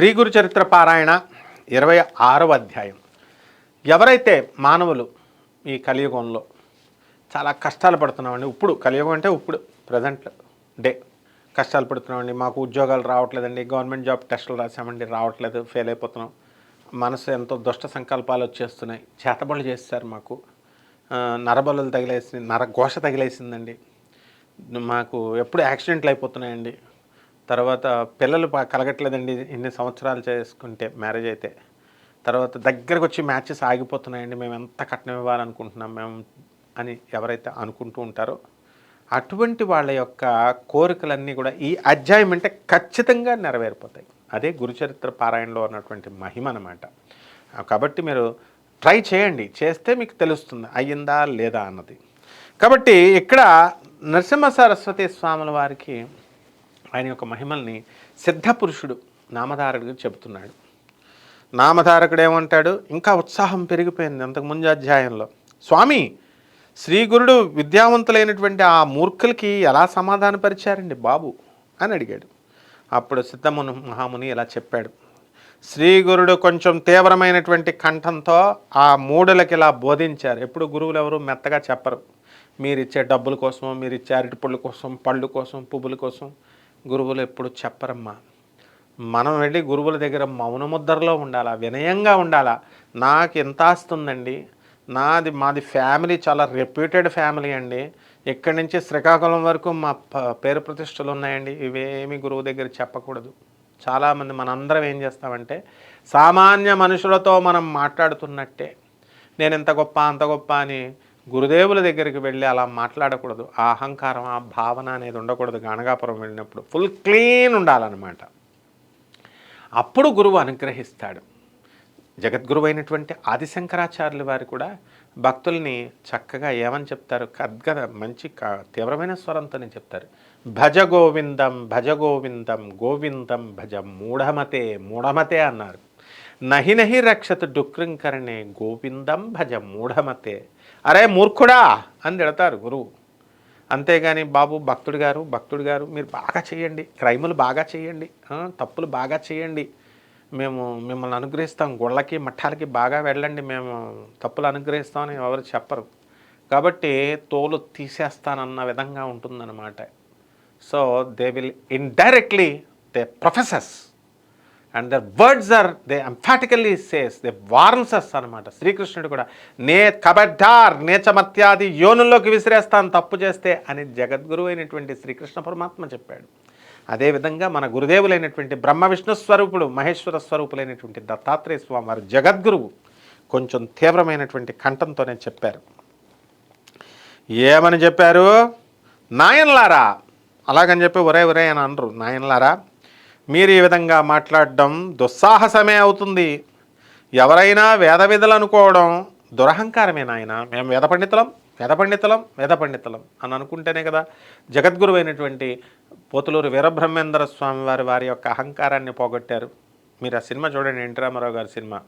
శ్రీ గురు చరిత్ర పారాయణ ఇరవై ఆరవ అధ్యాయం. ఎవరైతే మానవులు ఈ కలియుగంలో చాలా కష్టాలు పడుతున్నామండి ఇప్పుడు కలియుగం అంటే ఇప్పుడు ప్రజెంట్ డే. కష్టాలు పడుతున్నామండి మాకు ఉద్యోగాలు రావట్లేదండి గవర్నమెంట్ జాబ్ టెస్టులు రాసామండి రావట్లేదు ఫెయిల్ అయిపోతున్నాం. మనసు ఎంతో దుష్ట సంకల్పాలు వచ్చేస్తున్నాయి చేతబడులు చేస్తారు మాకు. నరబలు తగిలేసింది నర నరఘోష తగిలేసిందండి. మాకు ఎప్పుడు యాక్సిడెంట్లు అయిపోతున్నాయండి. తర్వాత పిల్లలు ప- కలగట్లేదండి ఇన్ని సంవత్సరాలు చేసుకుంటే మ్యారేజ్ అయితే. తర్వాత దగ్గరకు వచ్చి మ్యాచెస్ ఆగిపోతున్నాయండి. మేము ఎంత కట్నం ఇవ్వాలనుకుంటున్నాం మేము అని ఎవరైతే అనుకుంటూ ఉంటారో అటువంటి వాళ్ళ యొక్క కోరికలన్నీ కూడా ఈ అధ్యాయం అంటే ఖచ్చితంగా నెరవేరిపోతాయి. అదే గురుచరిత్ర పారాయణలో ఉన్నటువంటి మహిమ అనమాట కాబట్టి మీరు ట్రై చేయండి. చేస్తే మీకు తెలుస్తుంది అయ్యిందా లేదా అన్నది. కాబట్టి ఇక్కడ నరసింహ సరస్వతి స్వాముల వారికి ఆయన యొక్క మహిమల్ని సిద్ధపురుషుడు నామధారకుడు చెబుతున్నాడు. నామధారకుడు ఏమంటాడు ఇంకా ఉత్సాహం పెరిగిపోయింది అంతకుముందు అధ్యాయంలో. స్వామి శ్రీ గురుడు విద్యావంతులైనటువంటి ఆ మూర్ఖులకి ఎలా సమాధానపరిచారండి బాబు? అని అడిగాడు. అప్పుడు సిద్ధమును మహాముని ఇలా చెప్పాడు. శ్రీ గురుడు కొంచెం తీవ్రమైనటువంటి కంఠంతో ఆ మూడులకి ఇలా బోధించారు. ఎప్పుడు గురువులు ఎవరు మెత్తగా చెప్పరు. మీరు ఇచ్చే డబ్బుల కోసం మీరు ఇచ్చే అరటిపళ్ళు కోసం పళ్ళు కోసం పువ్వుల కోసం గురువులు ఎప్పుడు చెప్పరమ్మా. మనం వెళ్ళి గురువుల దగ్గర మౌనముద్రలో ఉండాలా వినయంగా ఉండాలా? నాకు ఎంత ఆస్తుందండి. నాది మాది ఫ్యామిలీ చాలా రెప్యూటెడ్ ఫ్యామిలీ అండి. ఇక్కడి నుంచి శ్రీకాకుళం వరకు మా పేరు ప్రతిష్టలు ఉన్నాయండి. ఇవేమి గురువు దగ్గర చెప్పకూడదు. చాలామంది మనందరం ఏం చేస్తామంటే సామాన్య మనుషులతో మనం మాట్లాడుతున్నట్టే. నేను ఇంత గొప్ప అంత గొప్ప అని గురుదేవుల దగ్గరికి వెళ్ళి అలా మాట్లాడకూడదు. ఆ అహంకారం ఆ భావన అనేది ఉండకూడదు గణగాపురం వెళ్ళినప్పుడు. ఫుల్ క్లీన్ ఉండాలన్నమాట. అప్పుడు గురువు అనుగ్రహిస్తాడు. జగద్గురువు అయినటువంటి ఆదిశంకరాచార్యుల వారు కూడా భక్తుల్ని చక్కగా ఏమని చెప్తారు? కద్గద మంచి తీవ్రమైన స్వరంతోనే చెప్తారు. భజ గోవిందం భజ గోవిందం గోవిందం భజ మూఢమతే మూఢమతే అన్నారు. నహి నహి రక్షత డుక్రింకరణే గోవిందం భజ మూఢమతే. అరే మూర్ఖుడా అని తిడతారు గురువు. అంతేగాని బాబు భక్తుడు గారు భక్తుడు గారు మీరు బాగా చేయండి. క్రైములు బాగా చేయండి. తప్పులు బాగా చేయండి. మేము మిమ్మల్ని అనుగ్రహిస్తాం. గుళ్ళకి మఠాలకి బాగా వెళ్ళండి. మేము తప్పులు అనుగ్రహిస్తామని ఎవరు చెప్పరు. కాబట్టి తోలు తీసేస్తానన్న విధంగా ఉంటుందన్నమాట. So they will indirectly they professors and their words are they emphatically says they warnses అనమాట శ్రీకృష్ణుడు కూడా నే కబడ్డార్ నేచమత్యాది యోనుల్లోకి విసిరేస్తాను తప్పు చేస్తే అని జగద్గురు అయినటువంటి శ్రీకృష్ణ పరమాత్మ చెప్పాడు. అదేవిధంగా మన గురుదేవులైనటువంటి బ్రహ్మ విష్ణు స్వరూపుడు మహేశ్వర స్వరూపులైనటువంటి దత్తాత్రేయ స్వామి వారు జగద్గురువు కొంచెం తీవ్రమైనటువంటి కంఠంతోనే చెప్పారు. ఏమని చెప్పారు? నాయన్లారా? అలాగని చెప్పి ఒరే ఒరే అని అనరు. నాయన్లారా మీరు ఈ విధంగా మాట్లాడడం దుస్సాహసమే అవుతుంది. ఎవరైనా వేద విధులు అనుకోవడం దురహంకారమే నాయన. మేము వేద పండితులం వేద పండితులం వేద పండితులం అని అనుకుంటేనే కదా జగద్గురు అయినటువంటి పోతులూరు వీరబ్రహ్మేంద్ర స్వామి వారి వారి యొక్క అహంకారాన్ని పోగొట్టారు. మీరు ఆ సినిమా చూడండి ఎన్టీ రామారావు గారి సినిమా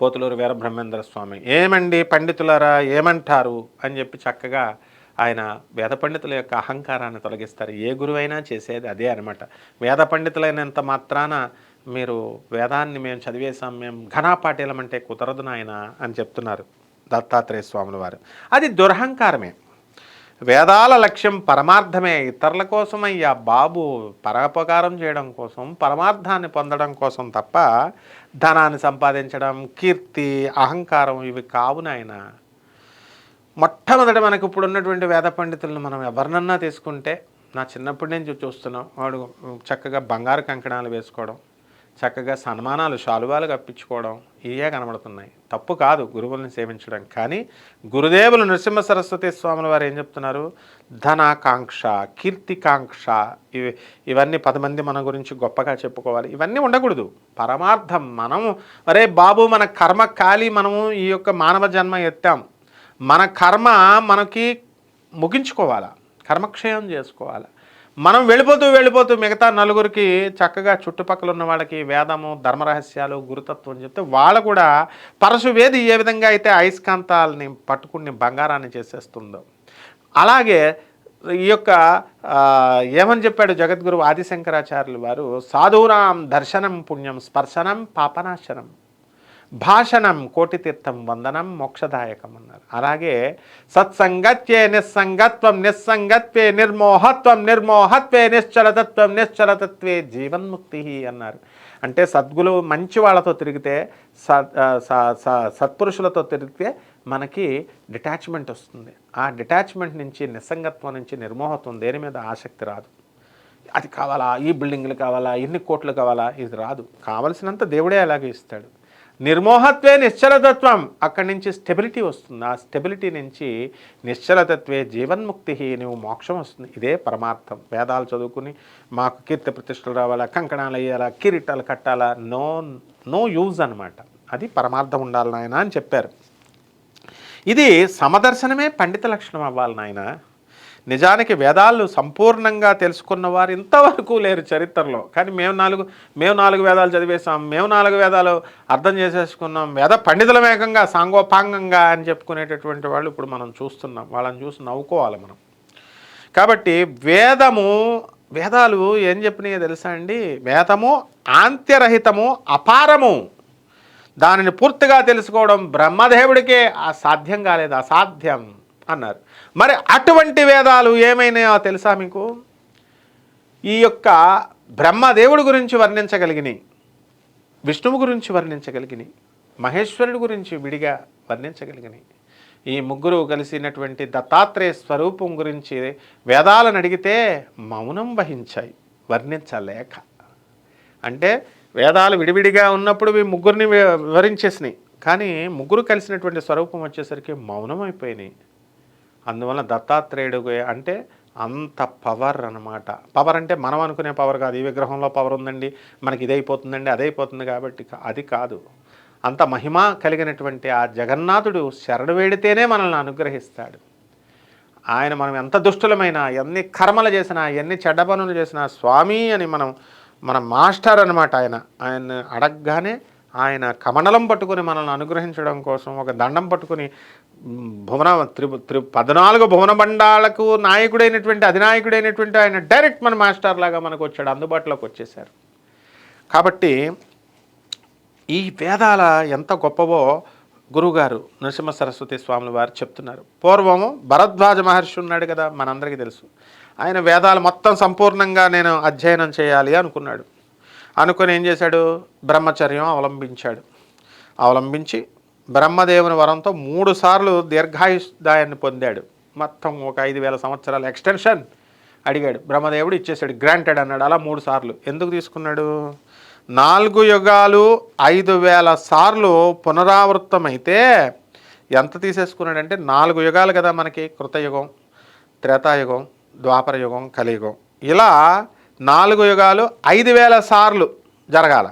పోతులూరు వీరబ్రహ్మేంద్ర స్వామి. ఏమండి పండితులారా ఏమంటారు అని చెప్పి చక్కగా ఆయన వేద పండితుల యొక్క అహంకారాన్ని తొలగిస్తారు. ఏ గురువైనా చేసేది అదే అనమాట వేద పండితులైనంత మాత్రాన మీరు వేదాన్ని మేము చదివేశాం మేము ఘనాపాఠ్యలం అంటే కుదరదు నాయన అని చెప్తున్నారు దత్తాత్రేయ స్వాముల వారు. అది దురహంకారమే. వేదాల లక్ష్యం పరమార్థమే. ఇతరుల కోసం అయ్యా బాబు పరోపకారం చేయడం కోసం పరమార్థాన్ని పొందడం కోసం తప్ప ధనాన్ని సంపాదించడం కీర్తి అహంకారం ఇవి కావు నాయన. మొట్టమొదట మనకు ఇప్పుడు ఉన్నటువంటి వేద పండితులను మనం ఎవరినన్నా తీసుకుంటే నా చిన్నప్పటి నుంచి చూస్తున్నాం వాడు చక్కగా బంగారు కంకణాలు వేసుకోవడం చక్కగా సన్మానాలు శాలువాలు కప్పించుకోవడం ఇవే కనబడుతున్నాయి. తప్పు కాదు గురువుల్ని సేవించడం. కానీ గురుదేవులు నరసింహ సరస్వతి స్వాముల వారు ఏం చెప్తున్నారు? ధనాకాంక్ష కీర్తికాంక్ష ఇవి ఇవన్నీ పది మంది మన గురించి గొప్పగా చెప్పుకోవాలి. ఇవన్నీ ఉండకూడదు. పరమార్థం మనము అరే బాబు మన కర్మ కాలి మనము ఈ యొక్క మానవ జన్మ ఎత్తాం. మన కర్మ మనకి ముగించుకోవాలా? కర్మక్షయం చేసుకోవాలా? మనం వెళ్ళిపోతూ వెళ్ళిపోతూ మిగతా నలుగురికి చక్కగా చుట్టుపక్కల ఉన్న వాళ్ళకి వేదము ధర్మరహస్యాలు గురుతత్వం చెప్తే వాళ్ళు కూడా పరశువేది ఏ విధంగా అయితే అయస్కాంతాలని పట్టుకుని బంగారాన్ని చేసేస్తుందో. అలాగే ఈ యొక్క ఏమని చెప్పాడు జగద్గురు ఆదిశంకరాచార్యులు వారు? సాధురాం దర్శనం పుణ్యం స్పర్శనం పాపనాశనం. భాషణం కోటితీర్థం వందనం మోక్షదాయకం అన్నారు అలాగే సత్సంగత్యే నిస్సంగత్వం నిస్సంగత్వే నిర్మోహత్వం నిర్మోహత్వే నిశ్చలతత్వం నిశ్చలతత్వే జీవన్ముక్తి అన్నారు. అంటే సద్గులు మంచి వాళ్ళతో తిరిగితే స- స- సత్పురుషులతో తిరిగితే మనకి డిటాచ్మెంట్ వస్తుంది. ఆ డిటాచ్మెంట్ నుంచి నిస్సంగత్వం నుంచి నిర్మోహత్వం దేని మీద ఆసక్తి రాదు. అది కావాలా? ఈ బిల్డింగ్లు కావాలా? ఎన్ని కోట్లు కావాలా? ఇది రాదు. కావలసినంత దేవుడే అలాగే ఇస్తాడు. నిర్మోహత్వే నిశ్చలతత్వం. అక్కడి నుంచి స్టెబిలిటీ వస్తుంది. ఆ స్టెబిలిటీ నుంచి నిశ్చలతత్వే జీవన్ముక్తి నువ్వు మోక్షం వస్తుంది. ఇదే పరమార్థం. వేదాలు చదువుకుని మాకు కీర్తి ప్రతిష్టలు రావాలా కంకణాలు వేయాలా కిరీటాలు కట్టాలా? నో నో యూజ్ అనమాట అది పరమార్థం ఉండాలి నాయన అని చెప్పారు. ఇది సమదర్శనమే పండిత లక్షణం అవ్వాలి నాయన. నిజానికి వేదాలు సంపూర్ణంగా తెలుసుకున్న వారు ఇంతవరకు లేరు చరిత్రలో. కానీ మేము నాలుగు మేము నాలుగు వేదాలు చదివేసాం మేము నాలుగు వేదాలు అర్థం చేసేసుకున్నాం. వేద పండితులమేకంగా సాంగోపాంగంగా అని చెప్పుకునేటటువంటి వాళ్ళు ఇప్పుడు మనం చూస్తున్నాం. వాళ్ళని చూసి నవ్వుకోవాలి మనం. కాబట్టి వేదము వేదాలు ఏం చెప్పినాయో తెలుసా అండి? వేదము ఆంత్యరహితము అపారము. దానిని పూర్తిగా తెలుసుకోవడం బ్రహ్మదేవుడికే అసాధ్యం కాలేదు అసాధ్యం. అన్నారు. మరి అటువంటి వేదాలు ఏమైనాయో తెలుసా మీకు? ఈ యొక్క బ్రహ్మదేవుడి గురించి వర్ణించగలిగినాయి విష్ణువు గురించి వర్ణించగలిగినాయి మహేశ్వరుడి గురించి విడిగా వర్ణించగలిగినాయి ఈ ముగ్గురు కలిసినటువంటి దత్తాత్రేయ స్వరూపం గురించి వేదాలను అడిగితే మౌనం వహించాయి వర్ణించలేక. అంటే వేదాలు విడివిడిగా ఉన్నప్పుడు ఈ ముగ్గురిని వి- వివరించేసినాయి కానీ ముగ్గురు కలిసినటువంటి స్వరూపం వచ్చేసరికి మౌనం అయిపోయినాయి. అందువల్ల దత్తాత్రేయుడు అంటే అంత పవర్ అనమాట పవర్ అంటే మనం అనుకునే పవర్ కాదు. ఈ విగ్రహంలో పవర్ ఉందండి. మనకి ఇదైపోతుందండి అదైపోతుంది కాబట్టి అది కాదు. అంత మహిమ కలిగినటువంటి ఆ జగన్నాథుడు శరణు వేడితేనే మనల్ని అనుగ్రహిస్తాడు. ఆయన మనం ఎంత దుష్టులమైనా ఎన్ని కర్మలు చేసినా ఎన్ని చెడ్డ పనులు చేసినా స్వామి అని మనం మన మాస్టర్ అనమాట ఆయన. ఆయన అడగగానే ఆయన కమండలం పట్టుకుని మనల్ని అనుగ్రహించడం కోసం ఒక దండం పట్టుకొని భువన త్రి త్రి పద్నాలుగు భువన బండాలకు నాయకుడైనటువంటి అధినాయకుడైనటువంటి ఆయన డైరెక్ట్ మన మాస్టర్ లాగా మనకు వచ్చాడు అందుబాటులోకి వచ్చేసారు కాబట్టి ఈ వేదాల ఎంత గొప్పవో గురువుగారు నరసింహ సరస్వతి స్వాముల వారు చెప్తున్నారు. పూర్వము భరద్వాజ మహర్షి ఉన్నాడు కదా మనందరికీ తెలుసు. ఆయన వేదాలు మొత్తం సంపూర్ణంగా నేను అధ్యయనం చేయాలి అనుకున్నాడు. అనుకుని ఏం చేశాడు? బ్రహ్మచర్యం అవలంబించాడు. అవలంబించి బ్రహ్మదేవుని వరంతో మూడు సార్లు దీర్ఘాయుష్దాయాన్ని పొందాడు. మొత్తం ఒక ఐదు వేల సంవత్సరాల ఎక్స్టెన్షన్ అడిగాడు. బ్రహ్మదేవుడు ఇచ్చేసాడు గ్రాంటెడ్ అన్నాడు. అలా మూడు సార్లు. ఎందుకు తీసుకున్నాడు? నాలుగు యుగాలు ఐదు వేల సార్లు పునరావృత్తమైతే ఎంత తీసేసుకున్నాడంటే నాలుగు యుగాలు కదా మనకి. కృతయుగం త్రేతాయుగం ద్వాపర యుగం కలియుగం. ఇలా నాలుగు యుగాలు ఐదు వేల సార్లు జరగాల.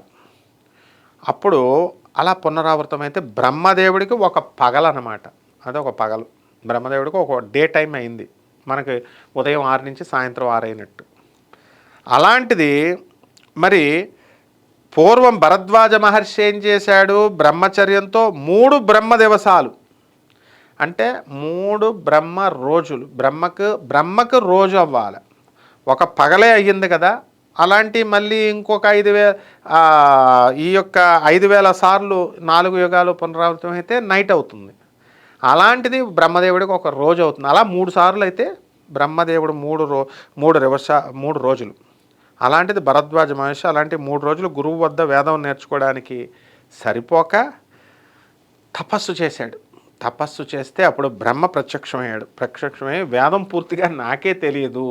అప్పుడు అలా పునరావృతం అయితే బ్రహ్మదేవుడికి ఒక పగలన్నమాట అది ఒక పగలు. బ్రహ్మదేవుడికి ఒక డే టైం అయింది. మనకి ఉదయం ఆరు నుంచి సాయంత్రం ఆరు అయినట్టు. అలాంటిది మరి పూర్వం భరద్వాజ మహర్షి ఏం చేశాడు? బ్రహ్మచర్యంతో మూడు బ్రహ్మ దివసాలు. అంటే మూడు బ్రహ్మ రోజులు. బ్రహ్మకు బ్రహ్మకు రోజు అవ్వాలి. ఒక పగలే అయ్యింది కదా అలాంటి మళ్ళీ ఇంకొక ఐదు వే ఈ యొక్క ఐదు వేల సార్లు నాలుగు యుగాలు పునరావృతం అయితే నైట్ అవుతుంది. అలాంటిది బ్రహ్మదేవుడికి ఒక రోజు అవుతుంది. అలా మూడు సార్లు అయితే బ్రహ్మదేవుడు మూడు రో మూడు రివర్స మూడు రోజులు. అలాంటిది భరద్వాజ మహర్షి అలాంటి మూడు రోజులు గురువు వద్ద వేదం నేర్చుకోవడానికి సరిపోక తపస్సు చేశాడు. తపస్సు చేస్తే అప్పుడు బ్రహ్మ ప్రత్యక్షమయ్యాడు. ప్రత్యక్షమై వేదం పూర్తిగా నాకే తెలియదు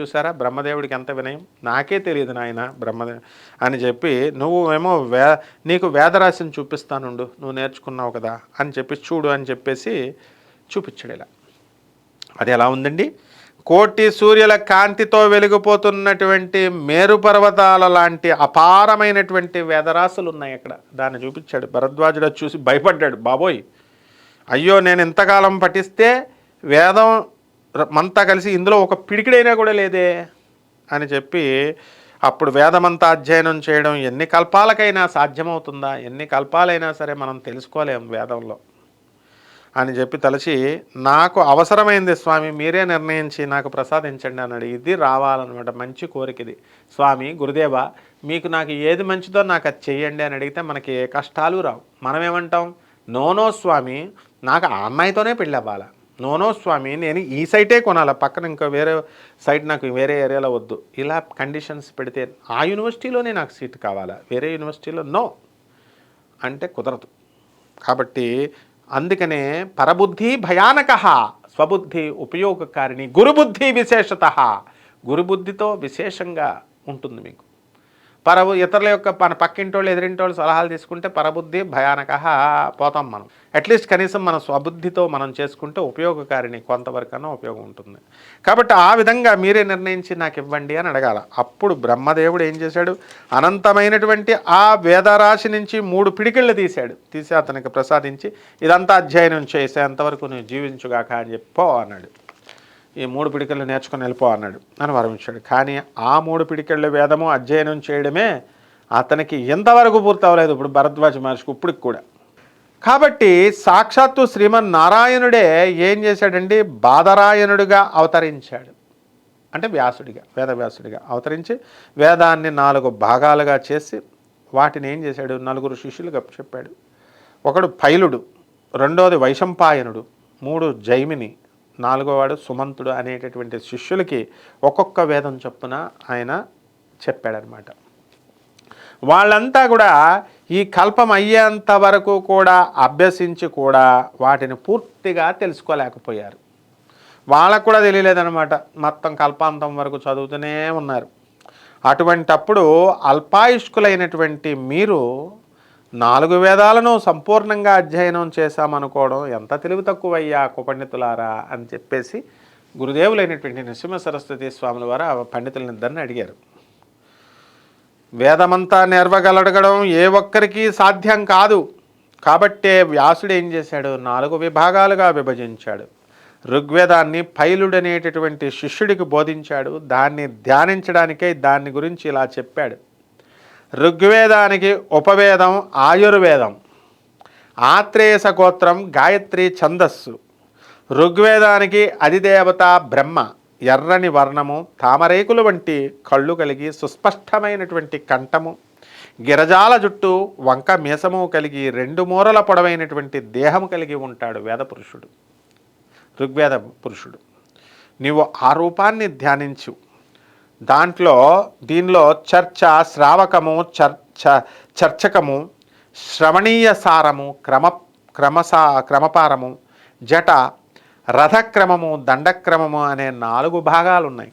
చూసారా? బ్రహ్మదేవుడికి ఎంత వినయం? నాకే తెలియదు నాయన బ్రహ్మదే అని చెప్పి నువ్వు ఏమో వే నీకు వేదరాశిని చూపిస్తానుండు నువ్వు నేర్చుకున్నావు కదా అని చెప్పి చూడు అని చెప్పేసి చూపించాడు ఇలా. అది ఎలా ఉందండి? కోటి సూర్యుల కాంతితో వెలిగిపోతున్నటువంటి మేరు పర్వతాల లాంటి అపారమైనటువంటి వేదరాశులు ఉన్నాయి అక్కడ. దాన్ని చూపించాడు. భరద్వాజుడు చూసి భయపడ్డాడు. బాబోయ్ అయ్యో నేను ఇంతకాలం పఠిస్తే వేదం మంతా కలిసి ఇందులో ఒక పిడికిడైనా కూడా లేదే అని చెప్పి అప్పుడు వేదమంతా అధ్యయనం చేయడం ఎన్ని కల్పాలకైనా సాధ్యమవుతుందా? ఎన్ని కల్పాలైనా సరే మనం తెలుసుకోలేం వేదంలో అని చెప్పి తలచి నాకు అవసరమైంది స్వామి మీరే నిర్ణయించి నాకు ప్రసాదించండి అని అడిగింది రావాలన్నమాట మంచి కోరికది స్వామి గురుదేవ మీకు నాకు ఏది మంచిదో నాకు అది చెయ్యండి అని అడిగితే మనకి ఏ కష్టాలు రావు. మనం ఏమంటాం నోనో స్వామి నాకు ఆ అమ్మాయితోనే పెళ్ళి అవ్వాలా నోనో స్వామి నేను ఈ సైటే కొనాలా పక్కన ఇంకా వేరే సైట్ నాకు వేరే ఏరియాలో వద్దు. ఇలా కండిషన్స్ పెడితే ఆ యూనివర్సిటీలోనే నాకు సీట్ కావాలా? వేరే యూనివర్సిటీలో నో. అంటే కుదరదు. కాబట్టి అందుకనే పరబుద్ధి భయానక స్వబుద్ధి ఉపయోగకారిణి గురుబుద్ధి విశేషత. గురుబుద్ధితో విశేషంగా ఉంటుంది మీకు. పరబు ఇతరుల యొక్క మన పక్కింటోళ్ళు ఎదిరింటోళ్ళు సలహాలు తీసుకుంటే పరబుద్ధి భయానక పోతాం మనం. అట్లీస్ట్ కనీసం మన స్వబుద్ధితో మనం చేసుకుంటే ఉపయోగకారిని కొంతవరకన్నా ఉపయోగం ఉంటుంది. కాబట్టి ఆ విధంగా మీరే నిర్ణయించి నాకు ఇవ్వండి అని అడగాల. అప్పుడు బ్రహ్మదేవుడు ఏం చేశాడు? అనంతమైనటువంటి ఆ వేదరాశి నుంచి మూడు పిడికిళ్ళు తీశాడు. తీసి అతనికి ప్రసాదించి ఇదంతా అధ్యయనం చేసేంతవరకు నువ్వు జీవించుగాక అని చెప్పి అన్నాడు. ఈ మూడు పిడికలు నేర్చుకుని వెళ్ళిపో అన్నాడు. అని వరమించాడు. కానీ ఆ మూడు పిడికళ్ళ వేదము అధ్యయనం చేయడమే అతనికి ఎంతవరకు పూర్తి ఇప్పుడు భరద్వాజ మహర్షికి ఇప్పటికి కూడా. కాబట్టి సాక్షాత్తు శ్రీమన్నారాయణుడే ఏం చేశాడండి? బాధరాయణుడిగా అవతరించాడు. అంటే వ్యాసుడిగా వేదవ్యాసుడిగా అవతరించి వేదాన్ని నాలుగు భాగాలుగా చేసి వాటిని ఏం చేశాడు? నలుగురు శిష్యులుగా చెప్పాడు. ఒకడు పైలుడు రెండోది వైశంపాయనుడు మూడు జైమిని నాలుగోవాడు సుమంతుడు అనేటటువంటి శిష్యులకి ఒక్కొక్క వేదం చొప్పున ఆయన చెప్పాడనమాట. వాళ్ళంతా కూడా ఈ కల్పం అయ్యేంత వరకు కూడా అభ్యసించి కూడా వాటిని పూర్తిగా తెలుసుకోలేకపోయారు. వాళ్ళకు కూడా తెలియలేదనమాట. మొత్తం కల్పాంతం వరకు చదువుతూనే ఉన్నారు. అటువంటప్పుడు అల్పాయుష్కులైనటువంటి మీరు నాలుగు వేదాలను సంపూర్ణంగా అధ్యయనం చేశామనుకోవడం ఎంత తెలివి తక్కువయ్యా కుపండితులారా అని చెప్పేసి గురుదేవులైనటువంటి నరసింహ సరస్వతి స్వాముల వారు ఆ పండితులనిద్దరిని అడిగారు. వేదమంతా నెరవగలగడం ఏ ఒక్కరికి సాధ్యం కాదు. కాబట్టే వ్యాసుడు ఏం చేశాడు? నాలుగు విభాగాలుగా విభజించాడు. ఋగ్వేదాన్ని పైలుడనేటటువంటి శిష్యుడికి బోధించాడు. దాన్ని ధ్యానించడానికే దాన్ని గురించి ఇలా చెప్పాడు. ఋగ్వేదానికి ఉపవేదం ఆయుర్వేదం. ఆత్రేయస గోత్రం గాయత్రి ఛందస్సు. ఋగ్వేదానికి అధిదేవత బ్రహ్మ ఎర్రని వర్ణము తామరేకులు వంటి కళ్ళు కలిగి సుస్పష్టమైనటువంటి కంఠము గిరజాల జుట్టు వంక మీసము కలిగి రెండు మూరల పొడవైనటువంటి దేహము కలిగి ఉంటాడు వేద పురుషుడు. ఋగ్వేద పురుషుడు. నీవు ఆ రూపాన్ని ధ్యానించు. దాంట్లో దీనిలో చర్చ శ్రావకము చర్చ చర్చకము శ్రవణీయ సారము క్రమ క్రమసా క్రమపారము జట రథక్రమము దండక్రమము అనే నాలుగు భాగాలు ఉన్నాయి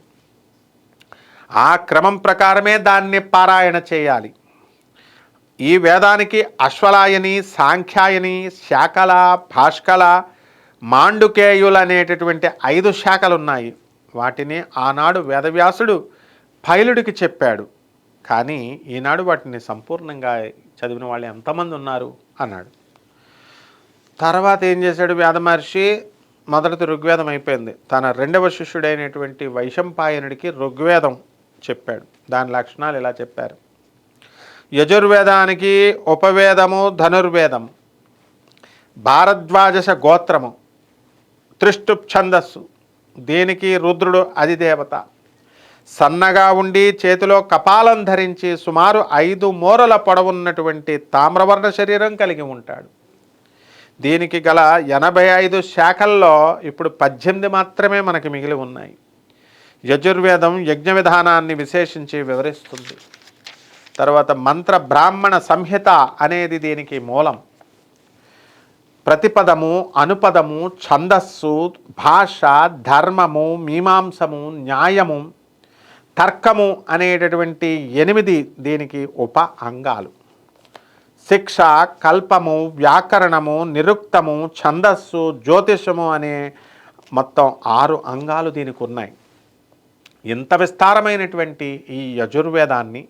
ఆ క్రమం ప్రకారమే దాన్ని పారాయణ చేయాలి. ఈ వేదానికి అశ్వలాయని సాంఖ్యాయని శాఖల భాష్కల మాండుకేయులు అనేటటువంటి ఐదు శాఖలు ఉన్నాయి వాటిని ఆనాడు వేదవ్యాసుడు పైలుడికి చెప్పాడు. కానీ ఈనాడు వాటిని సంపూర్ణంగా చదివిన వాళ్ళు ఎంతమంది ఉన్నారు? అన్నాడు. తర్వాత ఏం చేశాడు వేద మహర్షి? మొదటిది ఋగ్వేదం అయిపోయింది. తన రెండవ శిష్యుడైనటువంటి వైశంపాయనుడికి ఋగ్వేదం చెప్పాడు. దాని లక్షణాలు ఇలా చెప్పారు. యజుర్వేదానికి ఉపవేదము ధనుర్వేదము భారద్వాజస గోత్రము. త్రిష్టుప్ ఛందస్సు దీనికి రుద్రుడు అధిదేవత. సన్నగా ఉండి చేతిలో కపాలం ధరించి సుమారు ఐదు మూరల పొడవున్నటువంటి తామ్రవర్ణ శరీరం కలిగి ఉంటాడు. దీనికి గల ఎనభై ఐదు శాఖల్లో ఇప్పుడు పద్దెనిమిది మాత్రమే మనకి మిగిలి ఉన్నాయి. యజుర్వేదం యజ్ఞ విధానాన్ని విశేషించి వివరిస్తుంది. తర్వాత మంత్ర బ్రాహ్మణ సంహిత అనేది దీనికి మూలం. ప్రతిపదము అనుపదము ఛందస్సు భాష ధర్మము మీమాంసము న్యాయము తర్కము అనేటటువంటి ఎనిమిది దీనికి ఉప అంగాలు శిక్ష కల్పము వ్యాకరణము నిరుక్తము ఛందస్సు జ్యోతిషము అనే మొత్తం ఆరు అంగాలు దీనికి ఉన్నాయి ఇంత విస్తారమైనటువంటి ఈ యజుర్వేదాన్ని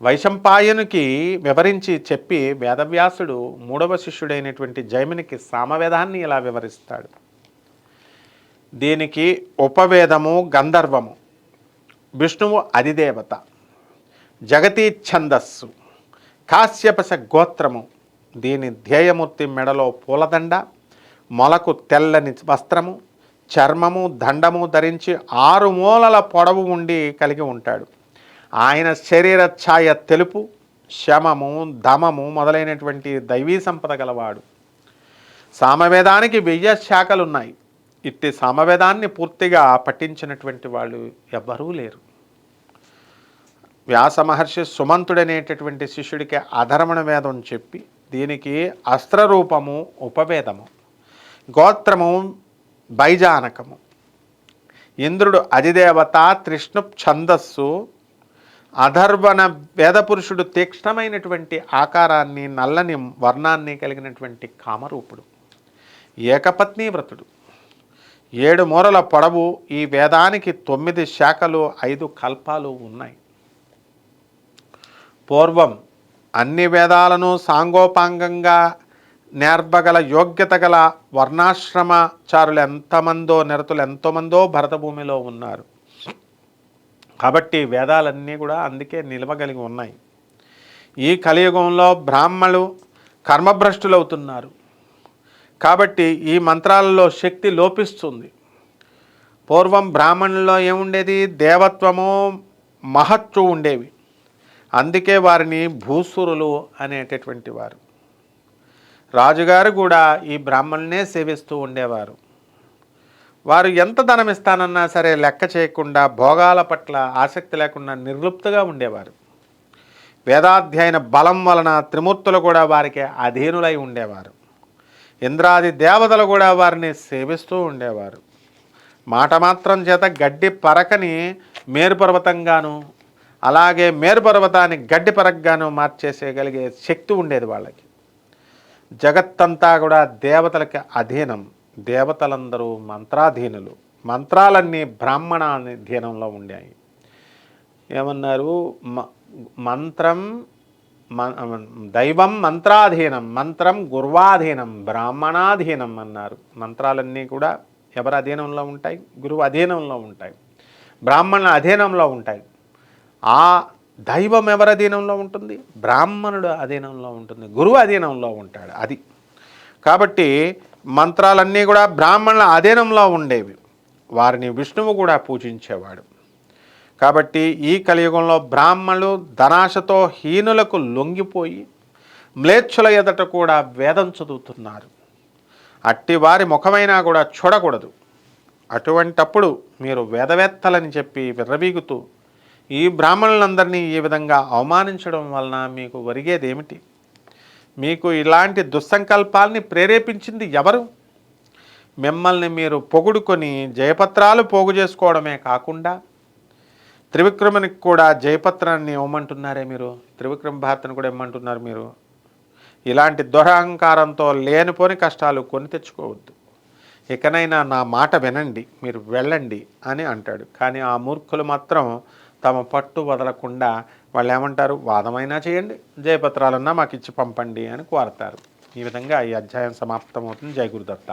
వైశంపాయనుకి వివరించి చెప్పి వేదవ్యాసుడు మూడవ శిష్యుడైనటువంటి జైమినికి సామవేదాన్ని ఇలా వివరిస్తాడు. దీనికి ఉపవేదము గంధర్వము. విష్ణువు అధిదేవత జగతీ ఛందస్సు కాశ్యపశ గోత్రము. దీని ధ్యేయమూర్తి మెడలో పూలదండ మొలకు తెల్లని వస్త్రము చర్మము దండము ధరించి ఆరు మూలల పొడవు ఉండి కలిగి ఉంటాడు. ఆయన శరీర ఛాయ తెలుపు శమము దమము మొదలైనటువంటి దైవీ సంపద గలవాడు. సామవేదానికి వెయ్యి శాఖలు ఉన్నాయి ఇట్టి సామవేదాన్ని పూర్తిగా పఠించినటువంటి వాళ్ళు ఎవ్వరూ లేరు. వ్యాస మహర్షి సుమంతుడనేటటువంటి శిష్యుడికి అధర్మణ వేదం చెప్పి దీనికి అస్త్రరూపము ఉపవేదము గోత్రము బైజానకము. ఇంద్రుడు అధిదేవత త్రిష్ణు ఛందస్సు అధర్వణ వేదపురుషుడు తీక్ష్ణమైనటువంటి ఆకారాన్ని నల్లని వర్ణాన్ని కలిగినటువంటి కామరూపుడు ఏకపత్ని వ్రతుడు. ఏడు మూరల పొడవు ఈ వేదానికి తొమ్మిది శాఖలు ఐదు కల్పాలు ఉన్నాయి. పూర్వం అన్ని వేదాలను సాంగోపాంగంగా నేర్పగల యోగ్యత గల వర్ణాశ్రమచారులు ఎంతమందో నిరతులు ఎంతోమందో భరతభూమిలో ఉన్నారు. కాబట్టి వేదాలన్నీ కూడా అందుకే నిలవగలిగి ఉన్నాయి. ఈ కలియుగంలో బ్రాహ్మణులు కర్మభ్రష్టులవుతున్నారు. కాబట్టి ఈ మంత్రాలలో శక్తి లోపిస్తుంది. పూర్వం బ్రాహ్మణుల్లో ఏముండేది? దేవత్వము మహత్తు ఉండేవి. అందుకే వారిని భూసురులు అనేటటువంటి వారు. రాజుగారు కూడా ఈ బ్రాహ్మణులనే సేవిస్తూ ఉండేవారు. వారు ఎంత ధనం ఇస్తానన్నా సరే లెక్క చేయకుండా భోగాల పట్ల ఆసక్తి లేకుండా నిర్లుప్తగా ఉండేవారు. వేదాధ్యయన బలం వలన త్రిమూర్తులు కూడా వారికి అధీనులై ఉండేవారు. ఇంద్రాది దేవతలు కూడా వారిని సేవిస్తూ ఉండేవారు. మాట మాత్రం చేత గడ్డి పరకని మేరుపర్వతంగాను అలాగే మేరుపర్వతాన్ని గడ్డి పరకగాను మార్చేసేయగలిగే శక్తి ఉండేది వాళ్ళకి. జగత్తంతా కూడా దేవతలకి అధీనం. దేవతలందరూ మంత్రాధీనులు. మంత్రాలన్నీ బ్రాహ్మణ అధీనంలో ఉండాయి. ఏమన్నారు? మ- మంత్రం దైవం మంత్రాధీనం మంత్రం గుర్వాధీనం బ్రాహ్మణాధీనం అన్నారు. మంత్రాలన్నీ కూడా ఎవరి అధీనంలో ఉంటాయి? గురువు అధీనంలో ఉంటాయి. బ్రాహ్మణుల అధీనంలో ఉంటాయి. ఆ దైవం ఎవరి అధీనంలో ఉంటుంది? బ్రాహ్మణుడు అధీనంలో ఉంటుంది. గురువు అధీనంలో ఉంటాడు. అది. కాబట్టి మంత్రాలన్నీ కూడా బ్రాహ్మణుల అధీనంలో ఉండేవి. వారిని విష్ణువు కూడా పూజించేవాడు. కాబట్టి ఈ కలియుగంలో బ్రాహ్మణులు ధనాశతో హీనులకు లొంగిపోయి మ్లేచ్ఛుల ఎదట కూడా వేదం చదువుతున్నారు. అట్టి వారి ముఖమైనా కూడా చూడకూడదు. అటువంటప్పుడు మీరు వేదవేత్తలని చెప్పి విర్రవీగుతూ ఈ బ్రాహ్మణులందరినీ ఈ విధంగా అవమానించడం వలన మీకు ఒరిగేది ఏమిటి మీకు ఇలాంటి దుస్సంకల్పాల్ని ప్రేరేపించింది ఎవరు? మిమ్మల్ని మీరు పొగుడుకొని జయపత్రాలు పోగు చేసుకోవడమే కాకుండా త్రివిక్రమునికి కూడా జయపత్రాన్ని ఇవ్వమంటున్నారే మీరు? త్రివిక్రమ భారతిని కూడా ఇవ్వమంటున్నారు మీరు? ఇలాంటి దురహంకారంతో లేనిపోని కష్టాలు కొని తెచ్చుకోవద్దు. ఇకనైనా నా మాట వినండి మీరు వెళ్ళండి అని అంటాడు. కానీ ఆ మూర్ఖులు మాత్రం తమ పట్టు వదలకుండా వాళ్ళు ఏమంటారు వాదమైనా చేయండి జయపత్రాలన్నా మాకు ఇచ్చి పంపండి అని కోరతారు. ఈ విధంగా ఈ అధ్యాయం సమాప్తమవుతుంది. జయ గురుదత్త.